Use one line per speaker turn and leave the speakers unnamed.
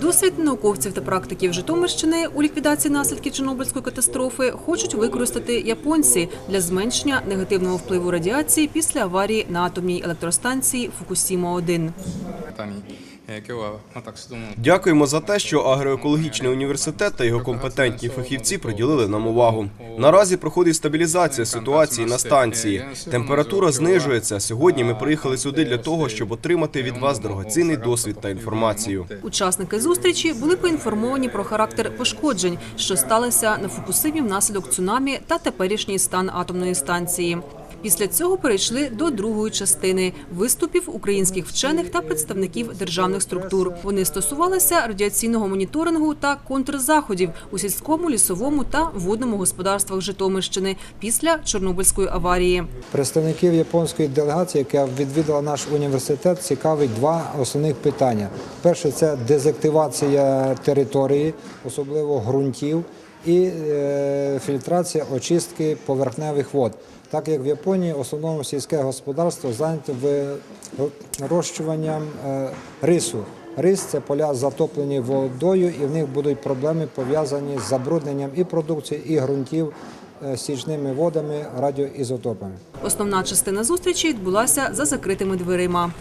Досвід науковців та практиків Житомирщини у ліквідації наслідків Чорнобильської катастрофи хочуть використати японці для зменшення негативного впливу радіації після аварії на атомній електростанції Фукусіма 1
Дякуємо за те, що агроекологічний університет та його компетентні фахівці приділили нам увагу. Наразі проходить стабілізація ситуації на станції. Температура знижується. Сьогодні ми приїхали сюди для того, щоб отримати від вас дорогоцінний досвід та інформацію.
Учасники зустрічі були поінформовані про характер пошкоджень, що сталися на Фукусимі внаслідок цунамі та теперішній стан атомної станції. Після цього перейшли до другої частини виступів українських вчених та представників державних структур. Вони стосувалися радіаційного моніторингу та контрзаходів у сільському, лісовому та водному господарствах Житомирщини після Чорнобильської аварії.
Представників японської делегації, яка відвідала наш університет, цікавить два основних питання. Перше це дезактивація території, особливо ґрунтів, і е, фільтрація очистки поверхневих вод. Так як в Японії основному сільське господарство зайняте вирощуванням е, рису. Рис це поля затоплені водою, і в них будуть проблеми пов'язані з забрудненням і продукції, і ґрунтів е, стічними водами, радіоізотопами.
Основна частина зустрічі відбулася за закритими дверима.